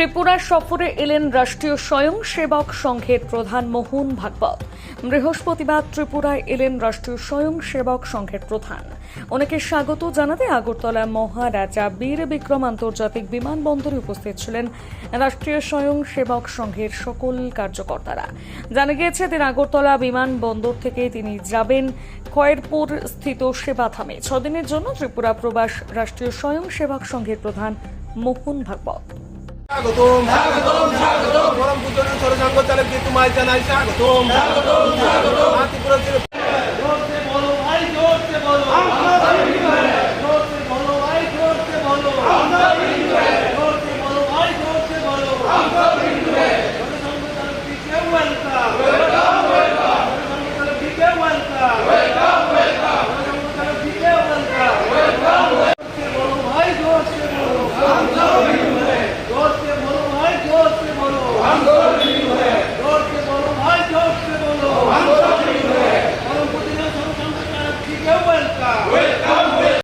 ত্রিপুরা সফরে এলেন রাষ্ট্রীয় স্বয়ংসেবক সংঘের প্রধান মোহন ভাগবত। বৃহস্পতিবার ত্রিপুরায় এলেন রাষ্ট্রীয় স্বয়ংসেবক সংঘের প্রধান। ওনাকে স্বাগত জানাতে আগরতলা মহারাজা বীর বিক্রম আন্তর্জাতিক বিমানবন্দরে উপস্থিত ছিলেন রাষ্ট্রীয় স্বয়ংসেবক সংঘের সকল কার্যকর্তারা। জানা গিয়েছে দিন আগরতলা বিমানবন্দর থেকে তিনি যাবেন খয়েরপুর স্থিত সেবাধামে। ছদিনের জন্য ত্রিপুরা প্রবাস রাষ্ট্রীয় স্বয়ংসেবক সংঘের প্রধান মোহন ভাগবত। স্বাগতম স্বাগতম স্বাগতম। পরম পূজনীয় সরসংঘ চালক তোমায় জানাই স্বাগতম। স্বাগতম স্বাগতম।